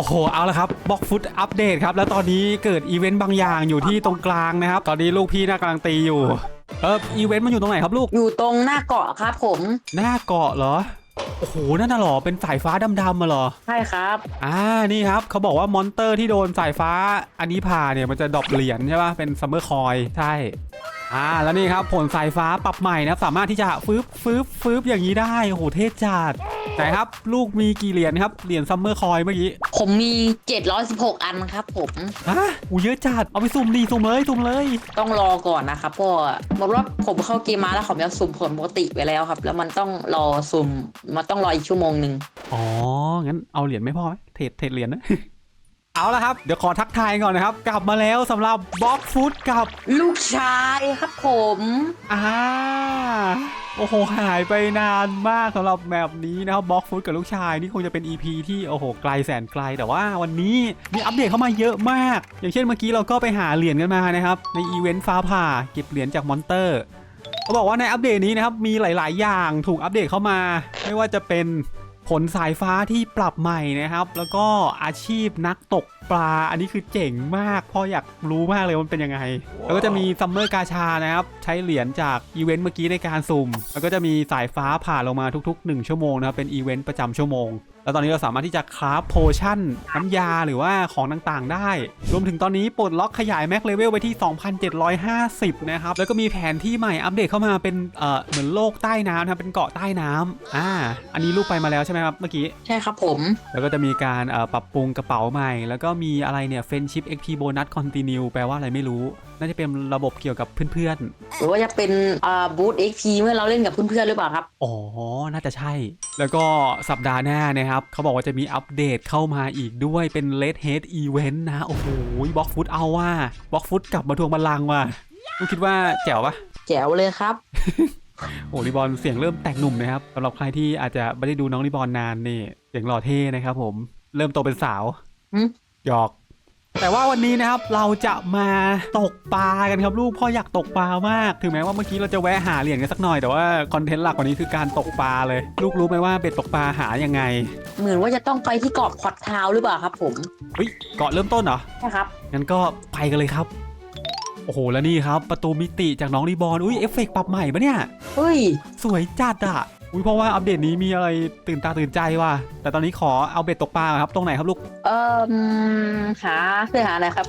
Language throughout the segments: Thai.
โอ้โหเอาละครับบล็อกฟุตอัปเดตครับ แล้วตอนนี้เกิดอีเวนต์บางอย่างอยู่ที่ตรงกลางนะครับ ตอนนี้ลูกพี่น่ากำลังตีอยู่ เอออีเวนต์มันอยู่ตรงไหนครับลูก อยู่ตรงหน้าเกาะครับผม หน้าเกาะเหรอ โอ้โห นั่นน่ะเหรอ เป็นสายฟ้าดำๆมาเหรอ ใช่ครับ อ่า นี่ครับ เขาบอกว่ามอนเตอร์ที่โดนสายฟ้าอันนี้ผ่าเนี่ย มันจะดรอปเหรียญใช่ป่ะ เป็นซัมเมอร์คอย ใช่ อ่า แล้วนี่ครับ ผลสายฟ้าปรับใหม่นะครับสามารถที่จะฟืบฟืบฟืบอย่างนี้ได้ โอ้โห เท่จัด ไหนครับ ลูกมีกี่เหรียญครับ เหรียญซัมเมอร์คอยเมื่อกี้ผมมี 716 อันครับผมอะอูเยอะจัด เอาไปสุ่มดีสุ่มเลยสุ่มเลย ต้องรอก่อนนะครับเพราะว่าบอกว่าผมเข้าเกมมาแล้วเขาจะสุ่มผลปกติไปแล้วครับ แล้วมันต้องรอสุ่ม มันต้องรออีกชั่วโมงหนึ่ง อ๋อ งั้นเอาเหรียญไม่พอไหมเทรดเทรดเหรียญนะ เอาละครับ เดี๋ยวขอทักทายก่อนนะครับ กลับมาแล้วสำหรับบล็อกฟุตกับลูกชายครับผม อ่าโอ้โหหายไปนานมากสำหรับแมปนี้นะครับบล็อกฟุตกับลูกชายนี่คงจะเป็น EP ที่โอ้โหไกลแสนไกล แต่ว่าวันนี้มีอัปเดตเข้ามาเยอะมาก อย่างเช่นเมื่อกี้เราก็ไปหาเหรียญกันมานะครับ ในอีเวนต์ฟ้าผ่าเก็บเหรียญจากมอนเตอร์เขาบอกว่าในอัปเดตนี้นะครับมีหลาย ๆ อย่างถูกอัปเดตเข้ามา ไม่ว่าจะเป็น ผลสายฟ้าที่ปรับใหม่นะครับ แล้วก็อาชีพนักตกปลา อันนี้คือเจ๋งมากพ่ออยากรู้มากเลยว่ามันเป็นยังไง แล้วก็จะมีซัมเมอร์กาชานะครับ ใช้เหรียญจากอีเวนต์เมื่อกี้ในการสุ่ม แล้วก็จะมีสายฟ้าผ่านลงมาทุก ๆ 1 ชั่วโมงนะครับ เป็นอีเวนต์ประจำชั่วโมงแล้วตอนนี้เราสามารถที่จะคราฟโพชั่นน้ำยาหรือว่าของต่างๆ ได้ รวมถึงตอนนี้ปลดล็อกขยายแม็กเลเวลไปที่ 2,750 นะครับ แล้วก็มีแผนที่ใหม่อัปเดตเข้ามาเป็นเอ่อเหมือนโลกใต้น้ำนะครับเป็นเกาะใต้น้ำอ่าอันนี้ลูกไปมาแล้วใช่ไหมครับเมื่อกี้ ใช่ครับผม แล้วก็จะมีการเอ่อปรับปรุงกระเป๋าใหม่ แล้วก็มีอะไรเนี่ย Friendship XP Bonus Continue แปลว่าอะไรไม่รู้ น่าจะเป็นระบบเกี่ยวกับเพื่อนหรือว่าจะเป็นอ่าบูธเอ็กพีเมื่อเราเล่นกับเพื่อนๆหรือเปล่าครับ ๆ อ๋อ น่าจะใช่ แล้วก็สัปดาห์หน้านะครับ เขาบอกว่าจะมีอัปเดตเข้ามาอีกด้วยเป็น Red Head Event นะ โอ้โหบล็อกฟุตเอาว่าบล็อกฟุตกลับมาทวงบัลลังก์ว่ะคุณคิดว่าแจ๋วปะ แจ๋วเลยครับ โอ้รีบอลเสียงเริ่มแตกหนุ่มนะครับสำหรับใครที่อาจจะไม่ได้ดูน้องรีบอลนานนี่เสียงหล่อเท่นะครับผมเริ่มโตเป็นสาวหึ หยอก แต่ว่าวันนี้นะครับเราจะมาตกปลากันครับลูกพ่ออยากตกปลามาก ถึงแม้ว่าเมื่อกี้เราจะแวะหาเหรียญกันสักหน่อยแต่ว่าคอนเทนต์หลักวันนี้คือการตกปลาเลย ลูกรู้ไหมว่าเบ็ดตกปลาหายังไงเหมือนว่าจะต้องไปที่เกาะพอดทาวน์หรือเปล่าครับ ผมเฮ้ยเกาะเริ่มต้นเหรอใช่ครับงั้นก็ไปกันเลยครับ โอ้โหแล้วนี่ครับ ประตูมิติจากน้องรีบอลอุ้ยเอฟเฟกต์ปรับใหม่ปะเนี่ยเฮ้ยสวยจัดอะ อุ้ยเพราะว่าอัปเดตนี้มีอะไรตื่นตาตื่นใจว่ะ แต่ตอนนี้ขอเอาเบ็ดตกปลาก่อนครับตรงไหนครับลูก เอ่อหาเพื่อหาอะไรครับ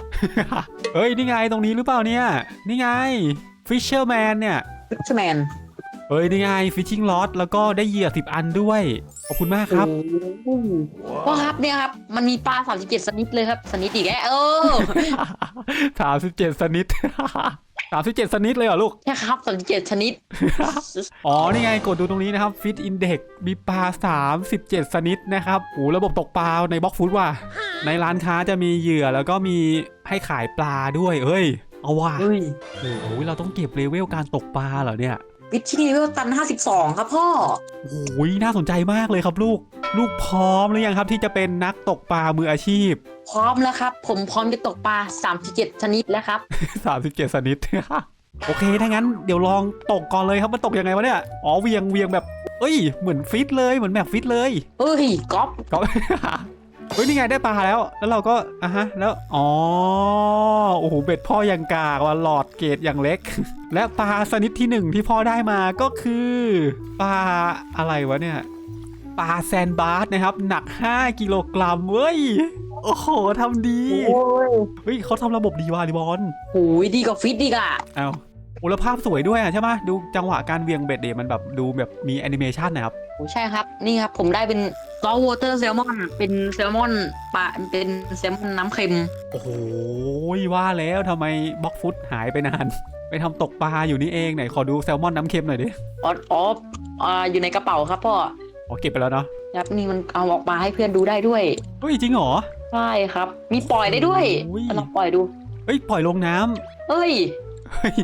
เฮ้ยนี่ไงตรงนี้หรือเปล่าเนี่ยนี่ไง Fisherman เนี่ยฟิชแมนเฮ้ยนี่ไง Fishing Rod แล้วก็ได้เหยื่อ10 อันด้วย ขอบคุณมากครับ ก็ครับเนี่ยครับ มันมีปลา37สนิทเลยครับ สนิทอีกแล้วเออสามสิบเจ็ดสนิท สามสิบเจ็ดสนิทเลยเหรอลูก ใช่ครับ37ชนิด อ๋อ นี่ไง กดดูตรงนี้นะครับ Fit Index มีปลา37ชนิดนะครับโอ้ระบบตกปลาในบล็อกฟู้ดว่ะ ในร้านค้าจะมีเหยื่อแล้วก็มีให้ขายปลาด้วยเฮ้ย เอาว่ะเฮ้ยโอ้โหเราต้องเก็บเลเวลการตกปลาเหรอเนี่ย วิชที่เลเวลตัน52ครับพ่อ โอ้ยน่าสนใจมากเลยครับลูก ลูกพร้อมหรือยังครับที่จะเป็นนักตกปลามืออาชีพ พร้อมแล้วครับ ผมพร้อมจะตกปลา37ชนิดแล้วครับ37สนิทโอเค ถ้างั้นเดี๋ยวลองตกก่อนเลยครับมันตกยังไงวะเนี่ย อ๋อเวียงเวียงแบบ เอ้ย เหมือนฟิตเลย เหมือนแบบฟิตเลยเฮ้ยก๊อฟก็ เฮ้ยนี่ไงได้ปลาแล้ว แล้วเราก็อะฮะแล้วอ๋อโอ้โหเบ็ดพ่อยังกากว่าหลอดเกตอย่างเล็ก และปลาชนิดที่หนึ่งที่พ่อได้มาก็คือปลาอะไรวะเนี่ยปลาแซนบาร์สนะครับ หนัก 5 กิโลกรัมเว้ยโอ้โหทำดี โอ้ยเฮ้ยเขาทำระบบดีว่ะริบอล โอ้ยดีกว่าฟิตดีกอะ เอา อุลภาพสวยด้วยอะใช่ไหมดูจังหวะการเวียงเบ็ดเดมันแบบดูแบบมีแอนิเมชันนะครับโอ้ใช่ครับ นี่ครับ ผมได้เป็นซอวอเตอร์แซลมอนเป็นแซลมอนปลาเป็นแซลมอนน้ำเค็ม โอ้โหว่าแล้วทำไมบล็อกฟุตหายไปนาน ไปทำตกปลาอยู่นี่เองไหนขอดูแซลมอนน้ำเค็มหน่อยดิอ๋ออ๋ออ่าอยู่ในกระเป๋าครับพ่ออ๋อเก็บไปแล้วเนาะครับนี่มันเอาออกมาให้เพื่อนดูได้ด้วยเฮ้ยจริงเหรอใช่ครับ มีปล่อยได้ด้วยโอ้ยลองปล่อยดูเฮ้ยปล่อยลงน้ำเฮ้ยเฮ้ย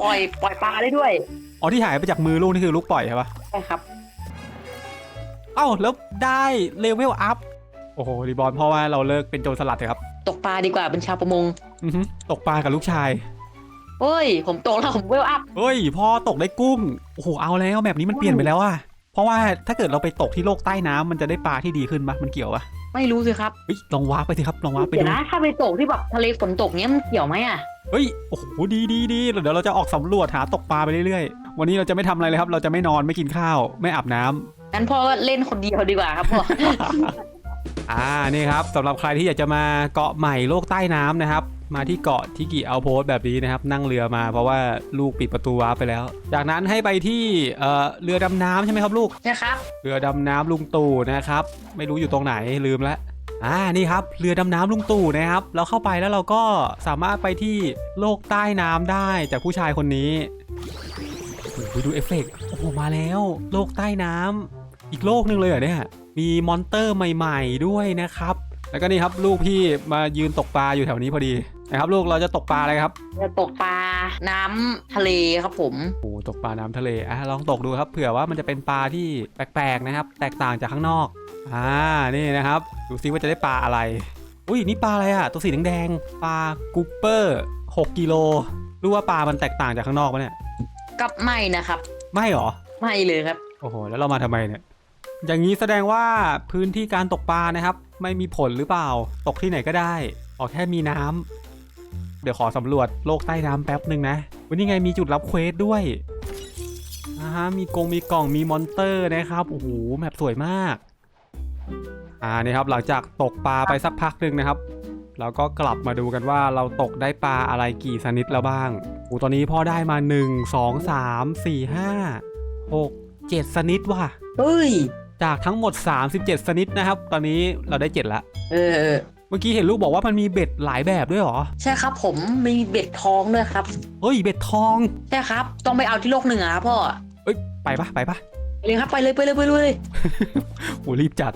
ปล่อยปล่อยปลาได้ด้วยอ๋อที่หายไปจากมือลูกนี่คือลูกปล่อยใช่ปะใช่ครับ เอ้าแล้วได้เลเวลอัพโอ้โหรีบอลเพราะว่าเราเลิกเป็นโจรสลัดเถอะครับตกปลาดีกว่าเป็นชาวประมงอือฮึตกปลากับลูกชายเฮ้ย ผมโตแล้วผมเวลอัพเฮ้ยพ่อตกได้กุ้งโอ้โหเอาแล้วแบบนี้มันเปลี่ยนไปแล้วอะเพราะว่าถ้าเกิดเราไปตกที่โลกใต้น้ำมันจะได้ปลาที่ดีขึ้นปะมันเกี่ยวปะ ไไม่รู้สิครับเฮ้ยลองว้าร์ปไปสิครับลองว้าร์ปไปเดี๋ยดูวนะถ้าไปตกที่แบบทะเลฝนตกเนี้ยมันเกี่ยวไหมอะเฮ้ยโอ้โหดีดีดีเดี๋ยวเราจะออกสำรวจหาตกปลาไปเรื่อยๆ วันนี้เราจะไม่ทำอะไรเลยครับ เราจะไม่นอนไม่กินข้าวไม่อาบน้ำ งั้นพ่อก็เล่นคนเดียวดีกว่าครับพ่อ อ่านี่ครับสำหรับใครที่อยากจะมาเกาะใหม่โลกใต้น้ำนะครับ มาที่เกาะทิกิเอาโพสแบบนี้นะครับ นั่งเรือมาเพราะว่าลูกปิดประตูวาร์ปไปแล้ว จากนั้นให้ไปที่เอ่อเรือดำน้ำใช่ไหมครับลูก นะครับ เรือดำน้ำลุงตู่นะครับ ไม่รู้อยู่ตรงไหนลืมแล้วอ่านี่ครับเรือดำน้ำลุงตู่นะครับเราเข้าไปแล้วเราก็สามารถไปที่โลกใต้น้ำได้จากผู้ชายคนนี้โอ้โหดูเอฟเฟกต์โอ้โหมาแล้ว โลกใต้น้ำอีกโลกหนึงเลยเหรอเนี่ยมีมอนเตอร์ใหม่ ๆ ด้วยนะครับ แล้วก็นี่ครับลูกพี่มายืนตกปลาอยู่แถวนี้พอดี นะครับลูกเราจะตกปลาอะไรครับจะตกปลาน้ำทะเลครับผม โอ้ตกปลาน้ำทะเลอะลองตกดูครับเผื่อว่ามันจะเป็นปลาที่แปลกๆนะครับ แตกต่างจากข้างนอกอ่านี่นะครับ ดูซิว่าจะได้ปลาอะไร อุ้ยนี่ปลาอะไรอะตัวสีแดงๆปลากูเปอร์6กิโลรู้ว่าปลามันแตกต่างจากข้างนอกปะเนี่ยกับไม่นะครับ ไม่หรอไม่เลยครับ โอ้โหแล้วเรามาทำไมเนี่ยอย่างนี้แสดงว่าพื้นที่การตกปลานะครับ ไม่มีผลหรือเปล่า ตกที่ไหนก็ได้ขอแค่มีน้ำเดี๋ยวขอสำรวจโลกใต้น้ำแป๊บหนึ่งนะ วันนี้ไงมีจุดรับเควสด้วยนะฮะมีกงมีกล่องมีมอนเตอร์นะครับโอ้โหแมปสวยมากอ่านี่ครับหลังจากตกปลาไปสักพักหนึ่งนะครับเราก็กลับมาดูกันว่าเราตกได้ปลาอะไรกี่ชนิดแล้วบ้างโอ้ตอนนี้พ่อได้มา 1 2 3 4 5 6 7ชนิดว่ะเฮ้ย จากทั้งหมด 37ชนิดนะครับ ตอนนี้เราได้ 7 ละ เออ เมื่อกี้เห็นลูกบอกว่ามันมีเบ็ดหลายแบบด้วยเหรอ ใช่ครับผมมีเบ็ดทองด้วยครับ เฮ้ยเบ็ดทอง ใช่ครับ ต้องไปเอาที่โลกเหนือครับพ่อเอ้ยไปปะไปปะไปเลยครับไปเลยไปเลยไปเลยโอ้รีบจัด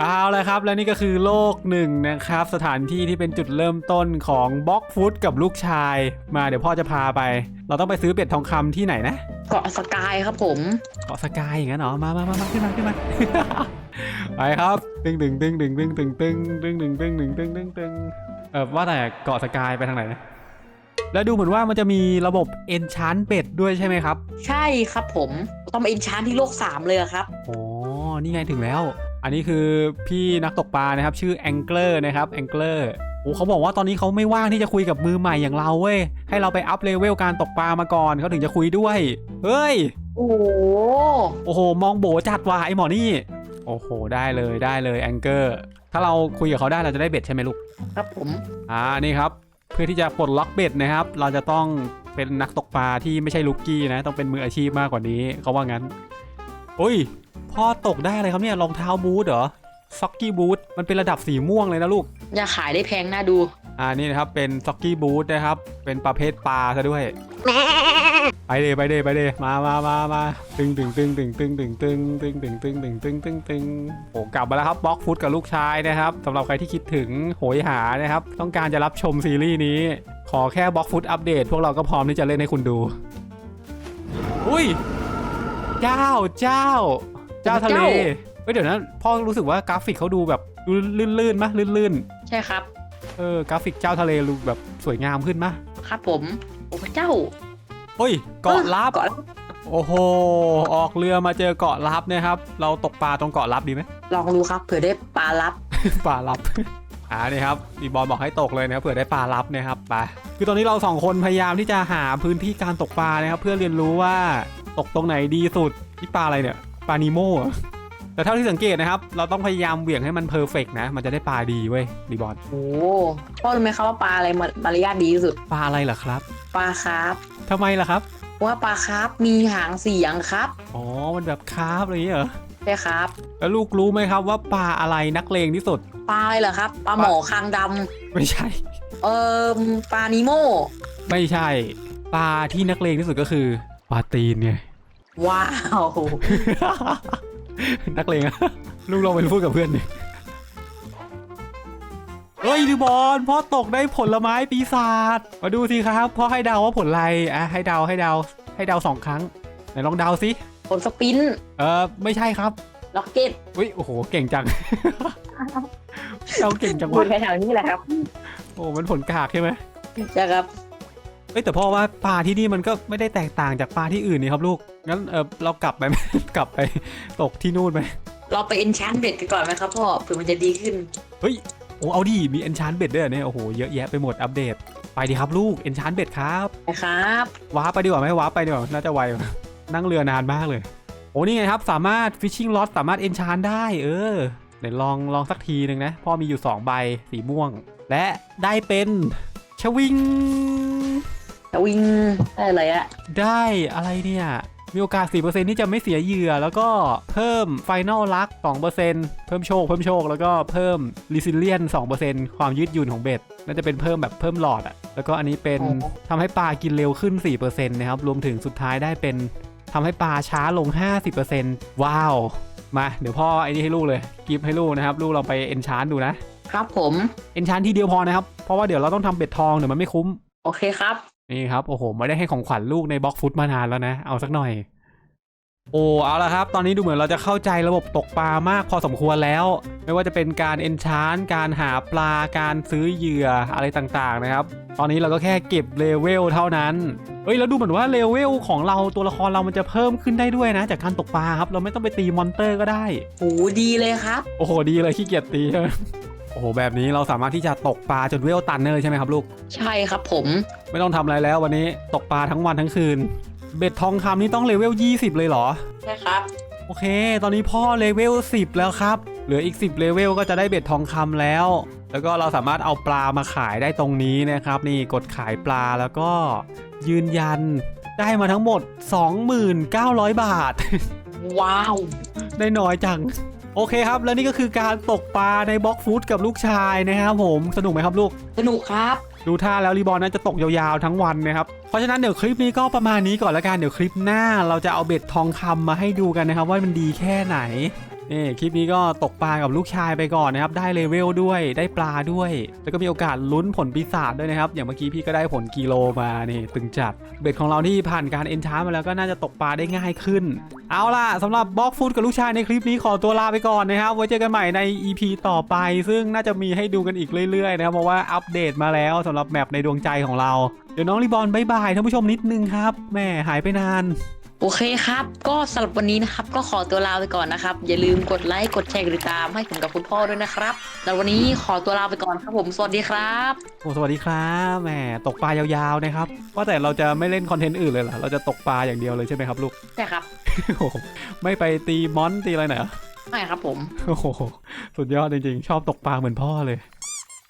เอาละครับ และนี่ก็คือโลกหนึ่งนะครับ สถานที่ที่เป็นจุดเริ่มต้นของบล็อกฟุตกับลูกชาย มาเดี๋ยวพ่อจะพาไป เราต้องไปซื้อเบ็ดทองคำที่ไหนนะ เกาะสกายครับผม เกาะสกายอย่างนั้นเหรอมามามามาขึ้นมาขึ้นมา ไปครับตึงตึงตึงตึงตึงตึงตึงตึงตึงตึงตึงตึงตึงตึงเออว่าแต่เกาะสกายไปทางไหนนะแล้วดูเหมือนว่ามันจะมีระบบ enchant เบ็ดด้วยใช่ไหมครับ ใช่ครับผม ต้องไปเอ็นชานที่โลกสามเลยอะครับอ๋อนี่ไงถึงแล้ว อันนี้คือพี่นักตกปลานะครับ ชื่อแองเกอร์นะครับแองเกอร์โอ้เขาบอกว่าตอนนี้เขาไม่ว่างที่จะคุยกับมือใหม่อย่างเราเว้ยให้เราไปอัพเลเวลการตกปลามาก่อนเขาถึงจะคุยด้วย เฮ้ย โอ้โหโอ้โห มองโบจัดว่ะไอหมอนี่ โอ้โห ได้เลยได้เลยแองเกอร์ถ้าเราคุยกับเขาได้เราจะได้เบ็ดใช่ไหมลูก ครับผม อ่านี่ครับ เพื่อที่จะปลดล็อกเบ็ดนะครับ เราจะต้องเป็นนักตกปลาที่ไม่ใช่ลูกกี้นะ ต้องเป็นมืออาชีพมากกว่านี้เขาว่างั้น อุ้ย พ่อตกได้อะไรครับเนี่ยรองเท้าบูทเหรอซ็อกกี้บูทมันเป็นระดับสีม่วงเลยนะลูก อย่าขายได้แพงน่าดู อ่านี่นะครับเป็นซ็อกกี้บูทนะครับ เป็นประเภทปลาซะด้วย ไปเดไปเดไปเดมามามามาตึงตึงตึงตึงตึงตึงตึงตึงตึงตึงตึงตึงตึงตึงโอ้กลับมาแล้วครับบล็อกฟุตกับลูกชายนะครับสำหรับใครที่คิดถึงโหยหานะครับ ต้องการจะรับชมซีรีส์นี้ ขอแค่บล็อกฟุตอัปเดต พวกเราก็พร้อมที่จะเล่นให้คุณดู อุ้ยเจ้าเจ้า เจ้าทะเลเจ้าเฮ้ยเดี๋ยวนะพ่อรู้สึกว่ากราฟิกเขาดูแบบดูลื่นๆมะลื่นใช่ครับ ๆเออกราฟิกเจ้าทะเลดูแบบสวยงามขึ้นมะครับผมโอ้พระเจ้าเฮ้ยเกาะลับเกาะลับโอ้โหออกเรือมาเจอเกาะลับนะครับ เราตกปลาตรงเกาะลับดีไหม ลองดูครับเผื่อได้ปลาลับ ปลาลับ อ่านี่ครับดีบอลบอกให้ตกเลยนะครับเผื่อได้ปลาลับนะครับไปคือตอนนี้เราสองคนพยายามที่จะหาพื้นที่การตกปลานะครับ เพื่อเรียนรู้ว่าตกตรงไหนดีสุดนี่ปลาอะไรเนี่ย ปลานิโม่เหรอแต่เท่าที่สังเกตนะครับ เราต้องพยายามเหวี่ยงให้มันเพอร์เฟกนะ มันจะได้ปลาดีเว้ยดีบอลโอ้พ่อรู้ไหมครับว่าปลาอะไรมารยาทดีที่สุด ปลาอะไรเหรอครับ ปลาคาร์ฟทำไมล่ะครับเพราะว่าปลาคาร์ฟมีหางสีอย่างครับอ๋อ มันแบบคาร์ฟอะไรอย่างเงี้ยเหรอ ใช่ครับ แล้วลูกรู้ไหมครับว่าปลาอะไรนักเลงที่สุด ปลาอะไรเหรอครับ ปลาหมอคางดไม่ใช่ำเอ่อปลานิโม ไม่ใช่ ปลาที่นักเลงที่สุดก็คือ ปลาตีนไง ว้าว นักเลงอะลูกลองไปพูดกับเพื่อนดิเฮ้ยดิบอลพ่อตกได้ผลไม้ปีศาจมาดูสิครับพ่อให้เดาว่าผลอะไรอะให้เดาให้เดาให้เดาสองครั้งไหนลองเดาสิผลสปินเออไม่ใช่ครับล็อกเก็ตอุ้ยโอ้โหเก่งจัง เดาเก่งจังพูดวะแถวๆนี้แหละครับโอ้มันผลกากใช่ไหม ใช่ครับ เอ้ยแต่พ่อว่าปลาที่นี่มันก็ไม่ได้แตกต่างจากปลาที่อื่นนี่ครับลูก งั้นเออเรากลับไปไหม กลับไปตกที่นู่นไหมเราไปเอนชานเบ็ดกันก่อนไหมครับพ่อเผื่อมันจะดีขึ้น เฮ้ยโอ้เอาดิมี enchant bed ด้วยเหรอเนี่ยโอ้โหเยอะแยะไปหมดอัปเดต ไปดีครับลูก enchant bed ครับ นะครับ ว้าร์ปไปดีกว่าไหมว้าร์ปไปดีกว่าน่าจะไวกว่านั่งเรือนานมากเลย โอ้นี่ไงครับ สามารถ fishing rod สามารถ enchant ได้ เออเดี๋ยวลองลองสักทีหนึ่งนะพ่อมีอยู่ 2 ใบสีม่วง และได้เป็นชวิงจะ วิ่งได้อะไรอะได้อะไรเนี่ย มีโอกาส 4%ที่จะไม่เสียเหยื่อ แล้วก็เพิ่ม Final Luck 2%เพิ่มโชค เพิ่มโชค แล้วก็เพิ่ม Resilience 2%ความยืดหยุ่นของเบ็ด น่าจะเป็นเพิ่มแบบเพิ่มหลอดอะแล้วก็อันนี้เป็นทำให้ปลากินเร็วขึ้น 4%นะครับ รวมถึงสุดท้ายได้เป็นทำให้ปลาช้าลง 50%ว้าว มา เดี๋ยวพ่อไอ้นี่ให้ลูกเลย กิฟต์ให้ลูกนะครับ ลูกเราไป Enchant ดูนะ ครับผม Enchant ทีเดียวพอนะครับ เพราะว่าเดี๋ยวเราต้องทำเบ็ดทองเดี๋ยวมันไม่คุ้ม โอเคครับ นี่ครับ โอ้โห ไม่ได้ให้ของขวัญลูกในบล็อกฟุตมานานแล้วนะ เอาสักหน่อย โอ้เอาละครับ ตอนนี้ดูเหมือนเราจะเข้าใจระบบตกปลามากพอสมควรแล้ว ไม่ว่าจะเป็นการเอนชานการหาปลาการซื้อเหยื่ออะไรต่างๆนะครับ ตอนนี้เราก็แค่เก็บเลเวลเท่านั้นเฮ้ยแล้วดูเหมือนว่าเลเวลของเราตัวละครเรามันจะเพิ่มขึ้นได้ด้วยนะ จากการตกปลาครับ เราไม่ต้องไปตีมอนเตอร์ก็ได้โหดีเลยครับ โอ้โหดีเลยขี้เกียจตีใช่ไหม โอ้โหแบบนี้เราสามารถที่จะตกปลาจนเวลตันได้เลยใช่ไหมครับลูก ใช่ครับผม ไม่ต้องทำอะไรแล้ววันนี้ตกปลาทั้งวันทั้งคืน เบ็ดทองคำนี่ต้องเลเวล 20 เลยเหรอ ใช่ครับ โอเค ตอนนี้พ่อเลเวล 10 แล้วครับ เหลืออีก 10 เลเวลก็จะได้เบ็ดทองคำแล้ว แล้วก็เราสามารถเอาปลามาขายได้ตรงนี้นะครับ นี่กดขายปลาแล้วก็ยืนยันได้มาทั้งหมด 29,000 บาท ว้าว ได้น้อยจัง โอเคครับ แล้วนี่ก็คือการตกปลาในบล็อกฟู้ดกับลูกชายนะครับผมสนุกไหมครับลูก สนุกครับ ดูท่าแล้วรีบอลน่าจะตกยาวๆทั้งวันนะครับ เพราะฉะนั้นเดี๋ยวคลิปนี้ก็ประมาณนี้ก่อนละกันเดี๋ยวคลิปหน้า เราจะเอาเบ็ดทองคำมาให้ดูกันนะครับ ว่ามันดีแค่ไหน นี่คลิปนี้ก็ตกปลากับลูกชายไปก่อนนะครับ ได้เลเวลด้วยได้ปลาด้วย แล้วก็มีโอกาสลุ้นผลปีศาจด้วยนะครับ อย่างเมื่อกี้พี่ก็ได้ผลกิโลมานี่ตึงจัดเบ็ดของเราที่ผ่านการเอนชาร์มาแล้วก็น่าจะตกปลาได้ง่ายขึ้น เอาล่ะสำหรับบล็อกฟูดกับลูกชายในคลิปนี้ขอตัวลาไปก่อนนะครับไว้เจอกันใหม่ใน EP ต่อไป ซึ่งน่าจะมีให้ดูกันอีกเรื่อยๆนะครับเพราะว่าอัปเดตมาแล้วสำหรับแมปในดวงใจของเราเดี๋ยวน้องรีบอลบายบายท่านผู้ชมนิดนึงครับแม่หายไปนาน โอเคครับ ก็สำหรับวันนี้นะครับ ก็ขอตัวลาไปก่อนนะครับ อย่าลืมกดไลค์ กดแชร์กดติดตามให้ผมกับคุณพ่อด้วยนะครับแล้ววันนี้ขอตัวลาไปก่อนครับผม สวัสดีครับโอ้สวัสดีครับแหมตกปลายาวๆนะครับว่าแต่เราจะไม่เล่นคอนเทนต์อื่นเลยเหรอเราจะตกปลาอย่างเดียวเลยใช่ไหมครับลูกใช่ครับโอ้โหไม่ไปตีมอนตีอะไรหน่อยเหรอไม่ครับผมโอ้โหสุดยอดจริงๆ ชอบตกปลาเหมือนพ่อเลย